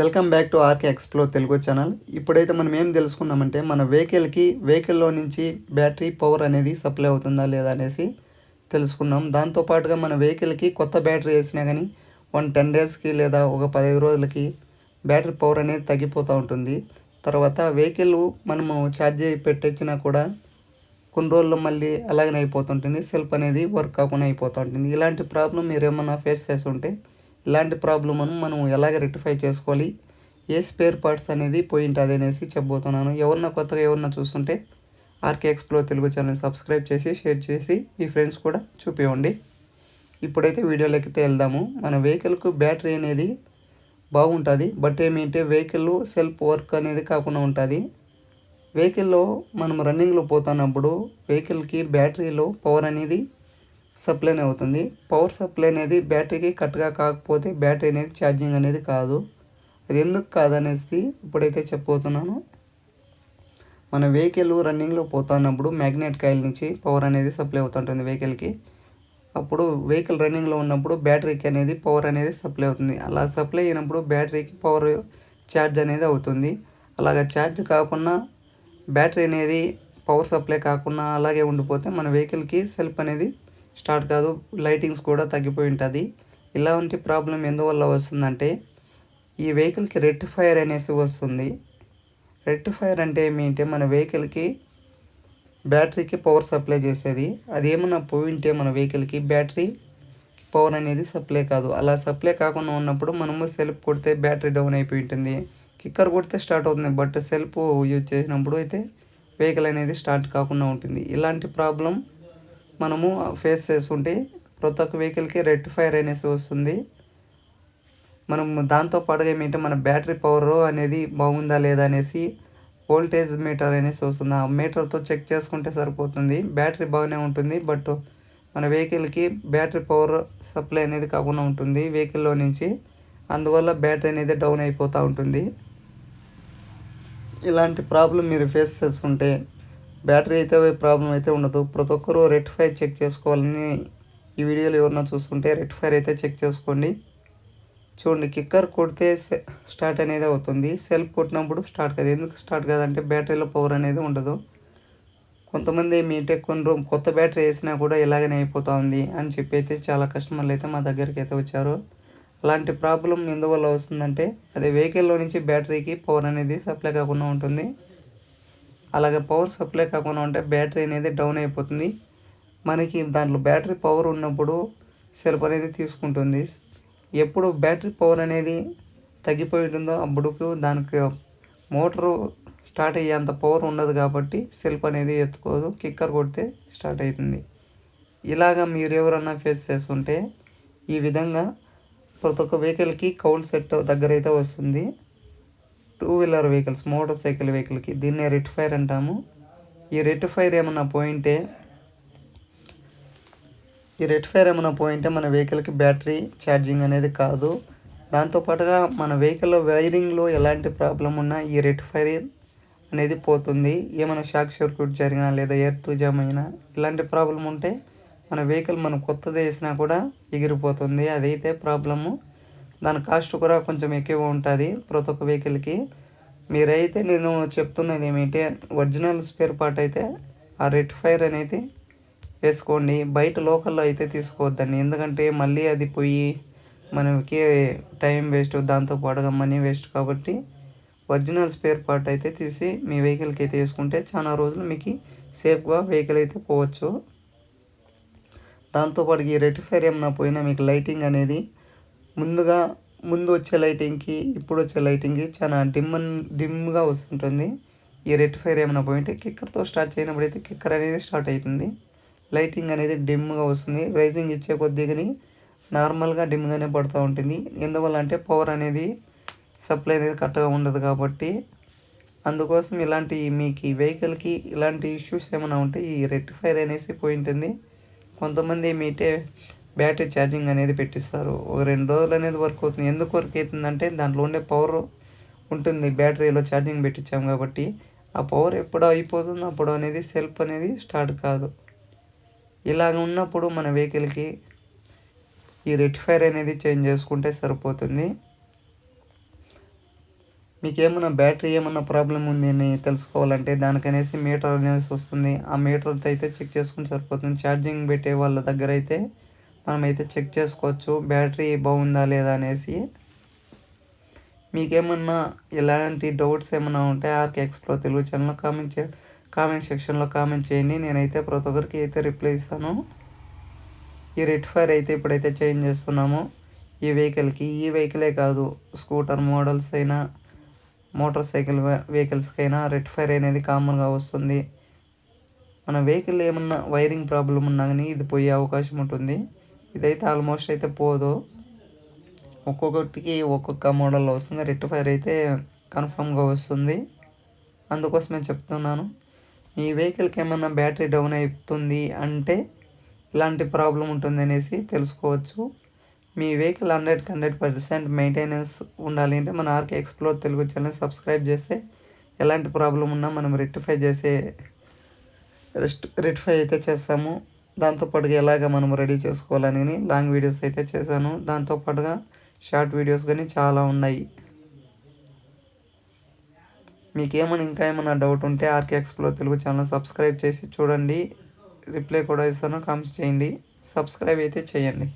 Welcome back to RK explore Telugu channel. ఇప్పుడైతే మనం ఏం తెలుసుకున్నామంటే మన వెహికల్కి వెహికల్లో నుంచి బ్యాటరీ పవర్ అనేది సప్లై అవుతుందా లేదా అనేసి తెలుసుకున్నాం. దాంతోపాటుగా మన వెహికల్కి కొత్త బ్యాటరీ వేసినా కానీ వన్ టెన్ డేస్కి లేదా ఒక పదిహేను రోజులకి బ్యాటరీ పవర్ అనేది తగ్గిపోతూ ఉంటుంది. తర్వాత వెహికల్ మనము ఛార్జ్ పెట్టించినా కూడా కొన్ని రోజుల్లో మళ్ళీ అలాగనే అయిపోతుంటుంది. సెల్ఫ్ అనేది వర్క్ కాకుండా అయిపోతూ ఉంటుంది. ఇలాంటి ప్రాబ్లం మీరు ఏమన్నా ఫేస్ చేస్తుంటే ఇలాంటి ప్రాబ్లమ్ మనం ఎలాగ రెక్టిఫై చేసుకోవాలి? ఏ స్పేర్ పార్ట్స్ అనేది పోయింట్ అదనేసి అనేసి చెప్పబోతున్నాను. ఎవరన్నా కొత్తగా ఎవరన్నా చూస్తుంటే RK explore Telugu channel subscribe చేసి షేర్ చేసి మీ ఫ్రెండ్స్ కూడా చూపివ్వండి. ఇప్పుడైతే వీడియోలోకి వెళ్దాము. మన వెహికల్కు బ్యాటరీ అనేది బాగుంటుంది. బట్ ఏమిటంటే వెహికల్ సెల్ఫ్ వర్క్ అనేది కాకుండా ఉంటుంది. వెహికల్లో మనం రన్నింగ్లో పోతున్నప్పుడు వెహికల్కి బ్యాటరీలో పవర్ అనేది సప్లైనే అవుతుంది. పవర్ సప్లై అనేది బ్యాటరీకి కరెక్ట్గా కాకపోతే బ్యాటరీ అనేది ఛార్జింగ్ అనేది కాదు. అది ఎందుకు కాదనేసి ఇప్పుడైతే చెప్పబోతున్నాను. మన వెహికల్ రన్నింగ్లో పోతున్నప్పుడు మ్యాగ్నెట్ కాయిల్ నుంచి పవర్ అనేది సప్లై అవుతుంటుంది వెహికల్కి. అప్పుడు వెహికల్ రన్నింగ్లో ఉన్నప్పుడు బ్యాటరీకి అనేది పవర్ అనేది సప్లై అవుతుంది. అలా సప్లై అయినప్పుడు బ్యాటరీకి పవర్ ఛార్జ్ అనేది అవుతుంది. అలాగ ఛార్జ్ కాకుండా బ్యాటరీ అనేది పవర్ సప్లై కాకుండా అలాగే ఉండిపోతే మన వెహికల్కి సెల్ఫ్ అనేది స్టార్ట్ కాదు లైటింగ్స్ కూడా తగ్గిపోయి ఉంటుంది. ఇలాంటి ప్రాబ్లం ఎందువల్ల వస్తుందంటే ఈ వెహికల్కి రెక్టిఫైర్ అనేసి వస్తుంది. రెక్టిఫైర్ అంటే ఏమిటంటే మన వెహికల్కి బ్యాటరీకి పవర్ సప్లై చేసేది. అది ఏమన్నా పోయింటే మన వెహికల్కి బ్యాటరీ పవర్ అనేది సప్లై కాదు. అలా సప్లై కాకుండా ఉన్నప్పుడు మనము సెల్ఫ్ కొడితే బ్యాటరీ డౌన్ అయిపోయి ఉంటుంది. కిక్కర్ కొడితే స్టార్ట్ అవుతుంది. బట్ సెల్ఫ్ యూజ్ చేసినప్పుడు అయితే వెహికల్ అనేది స్టార్ట్ కాకుండా ఉంటుంది. ఇలాంటి ప్రాబ్లం మనము ఫేస్ చేస్తుంటే ప్రతి ఒక్క వెహికల్కి రెక్టిఫైర్ అనేసి వస్తుంది. మనం దాంతోపాటుగా ఏమిటంటే మన బ్యాటరీ పవర్ అనేది బాగుందా లేదా అనేసి వోల్టేజ్ మీటర్ అనేసి వస్తుంది. ఆ మీటర్తో చెక్ చేసుకుంటే సరిపోతుంది. బ్యాటరీ బాగానే ఉంటుంది బట్ మన వెహికల్కి బ్యాటరీ పవర్ సప్లై అనేది కాకుండా ఉంటుంది వెహికల్లో నుంచి. అందువల్ల బ్యాటరీ అనేది డౌన్ అయిపోతూ ఉంటుంది. ఇలాంటి ప్రాబ్లం మీరు ఫేస్ చేస్తుంటే బ్యాటరీ అయితే ప్రాబ్లం అయితే ఉండదు. ప్రతి ఒక్కరూ రెక్టిఫైర్ చెక్ చేసుకోవాలని ఈ వీడియోలో ఎవరన్నా చూసుకుంటే రెక్టిఫైర్ అయితే చెక్ చేసుకోండి. చూడండి కిక్కర్ కొడితే స్టార్ట్ అనేది అవుతుంది. సెల్ఫ్ కొట్టినప్పుడు స్టార్ట్ కాదు. ఎందుకు స్టార్ట్ కాదంటే బ్యాటరీలో పవర్ అనేది ఉండదు. కొంతమంది మీటే కొన్ని రోజు కొత్త బ్యాటరీ వేసినా కూడా ఇలాగనే అయిపోతుంది అని చెప్పి అయితే చాలా కస్టమర్లు అయితే మా దగ్గరికి అయితే వచ్చారు. అలాంటి ప్రాబ్లం ఎందువల్ల వస్తుందంటే అదే వెహికల్లో నుంచి బ్యాటరీకి పవర్ అనేది సప్లై కాకుండా ఉంటుంది. అలాగే పవర్ సప్లై కాకుండా ఉంటే బ్యాటరీ అనేది డౌన్ అయిపోతుంది. మనకి దాంట్లో బ్యాటరీ పవర్ ఉన్నప్పుడు సెల్ఫ్ అనేది తీసుకుంటుంది. ఎప్పుడు బ్యాటరీ పవర్ అనేది తగ్గిపోయి ఉంటుందో అప్పుడు దానికి మోటరు స్టార్ట్ అయ్యేంత పవర్ ఉండదు కాబట్టి సెల్ఫ్ అనేది ఎత్తుకోదు కిక్కర్ కొడితే స్టార్ట్ అవుతుంది. ఇలాగా మీరు ఎవరన్నా ఫేస్ చేస్తుంటే ఈ విధంగా ప్రతి ఒక్క వెహికల్కి కౌల్ సెట్ దగ్గర అయితే వస్తుంది. Two wheeler vehicles motor cycle వెహికల్కి దీన్నే రెక్టిఫైర్ అంటాము. ఈ రెక్టిఫైర్ ఏమన్నా పోయింటే ఈ రెక్టిఫైర్ ఏమైనా పోయింటే మన వెహికల్కి బ్యాటరీ ఛార్జింగ్ అనేది కాదు. దాంతోపాటుగా మన వెహికల్లో వైరింగ్లో ఎలాంటి ప్రాబ్లం ఉన్నా ఈ రెక్టిఫైర్ అనేది పోతుంది. ఏమైనా షాక్ సర్క్యూట్ జరిగినా లేదా ఎర్త్ జామ్ అయినా ఇలాంటి ప్రాబ్లం ఉంటే మన వెహికల్ మనం కొత్తది వేసినా కూడా ఎగిరిపోతుంది. అదైతే ప్రాబ్లము. దాని కాస్ట్ కూడా కొంచెం ఎక్కువ ఉంటుంది ప్రతి ఒక్క వెహికల్కి మీరైతే నేను చెప్తున్నది ఏమిటి ఒరిజినల్ స్పేర్ పార్ట్ అయితే ఆ రెడ్ ఫైర్ అనేది వేసుకోండి. బయట లోకల్లో అయితే తీసుకోవద్దండి. ఎందుకంటే మళ్ళీ అది పోయి మనకి టైం వేస్ట్ దాంతో పాటుగా మనీ వేస్ట్ కాబట్టి ఒరిజినల్ స్పేర్ పార్ట్ అయితే తీసి మీ వెహికల్కి అయితే వేసుకుంటే చాలా రోజులు మీకు సేఫ్గా వెహికల్ అయితే పోవచ్చు. దాంతోపాటు ఈ రెడ్ ఫైర్ ఏమైనా పోయినా మీకు లైటింగ్ అనేది ముందుగా ముందు వచ్చే లైటింగ్కి ఇప్పుడు వచ్చే లైటింగ్కి చాలా డిమ్ డిమ్గా వస్తుంటుంది. ఈ రెక్టిఫైర్ ఏమైనా పోయింటే కిక్కర్తో స్టార్ట్ చేయనప్పుడు అయితే కిక్కర్ అనేది స్టార్ట్ అవుతుంది లైటింగ్ అనేది డిమ్గా వస్తుంది. రైజింగ్ ఇచ్చే కొద్దిగాని నార్మల్గా డిమ్గానే పడుతూ ఉంటుంది. ఎందువల్ల అంటే పవర్ అనేది సప్లై అనేది కరెక్ట్గా ఉండదు కాబట్టి. అందుకోసం ఇలాంటి మీకు ఈ వెహికల్కి ఇలాంటి ఇష్యూస్ ఏమైనా ఉంటే ఈ రెక్టిఫైర్ అనేసి పోయి ఉంటుంది. కొంతమంది మీటే బ్యాటరీ ఛార్జింగ్ అనేది పెట్టిస్తారు. ఒక రెండు రోజులు అనేది వర్క్ అవుతుంది. ఎందుకు వర్క్ అవుతుందంటే దాంట్లో ఉండే పవర్ ఉంటుంది. బ్యాటరీలో ఛార్జింగ్ పెట్టించాం కాబట్టి ఆ పవర్ ఎప్పుడో అయిపోతుందో అప్పుడు అనేది సెల్ఫ్ అనేది స్టార్ట్ కాదు. ఇలాగ ఉన్నప్పుడు మన వెహికల్కి ఈ రెక్టిఫైర్ అనేది చేంజ్ చేసుకుంటే సరిపోతుంది. మీకు ఏమైనా బ్యాటరీ ఏమైనా ప్రాబ్లం ఉంది అని తెలుసుకోవాలంటే దానికనేసి మీటర్ అనేసి వస్తుంది. ఆ మీటర్తో అయితే చెక్ చేసుకుని సరిపోతుంది. ఛార్జింగ్ పెట్టే వాళ్ళ దగ్గర అయితే మనమైతే చెక్ చేసుకోవచ్చు బ్యాటరీ బాగుందా లేదా అనేసి. మీకేమన్నా ఎలాంటి డౌట్స్ ఏమైనా ఉంటే ఆర్కే ఎక్స్ప్లో తెలుగు ఛానల్లో కామెంట్ చే కామెంట్ సెక్షన్లో కామెంట్ చేయండి. నేనైతే ప్రతి ఒక్కరికి అయితే రిప్లై ఇస్తాను. ఈ రెడ్ ఫైర్ అయితే ఇప్పుడైతే చేంజ్ చేస్తున్నాము. ఈ వెహికల్కి ఈ వెహికలే కాదు స్కూటర్ మోడల్స్ అయినా మోటార్ సైకిల్ వెహికల్స్కైనా రెట్ఫైర్ అనేది కామన్గా వస్తుంది. మన వెహికల్ ఏమన్నా వైరింగ్ ప్రాబ్లం ఉన్నా కానీ ఇది పోయే అవకాశం ఉంటుంది. ఇదైతే ఆల్మోస్ట్ అయితే పోదు. ఒక్కొక్కటికి ఒక్కొక్క మోడల్ వస్తుంది. రెక్టిఫైర్ అయితే కన్ఫామ్గా వస్తుంది. అందుకోసమే చెప్తున్నాను. ఈ వెహికల్కి ఏమన్నా బ్యాటరీ డౌన్ అవుతుంది అంటే ఇలాంటి ప్రాబ్లం ఉంటుంది అనేసి తెలుసుకోవచ్చు. మీ వెహికల్ హండ్రెడ్కి హండ్రెడ్ పర్సెంట్ మెయింటెనెన్స్ ఉండాలి అంటే మన RK explore Telugu channel subscribe చేస్తే ఎలాంటి ప్రాబ్లం ఉన్నా మనం రెక్టిఫై చేసే రెస్ట్ రెక్టిఫై అయితే చేస్తాము. దాంతోపాటుగా ఎలాగ మనం రెడీ చేసుకోవాలని లాంగ్ వీడియోస్ అయితే చేశాను. దాంతోపాటుగా షార్ట్ వీడియోస్ కానీ చాలా ఉన్నాయి. మీకు ఏమైనా ఇంకా ఏమైనా డౌట్ ఉంటే RK explore Telugu channel subscribe చేసి చూడండి. రిప్లై కూడా ఇస్తాను. కామెంట్స్ చేయండి. సబ్స్క్రైబ్ అయితే చేయండి.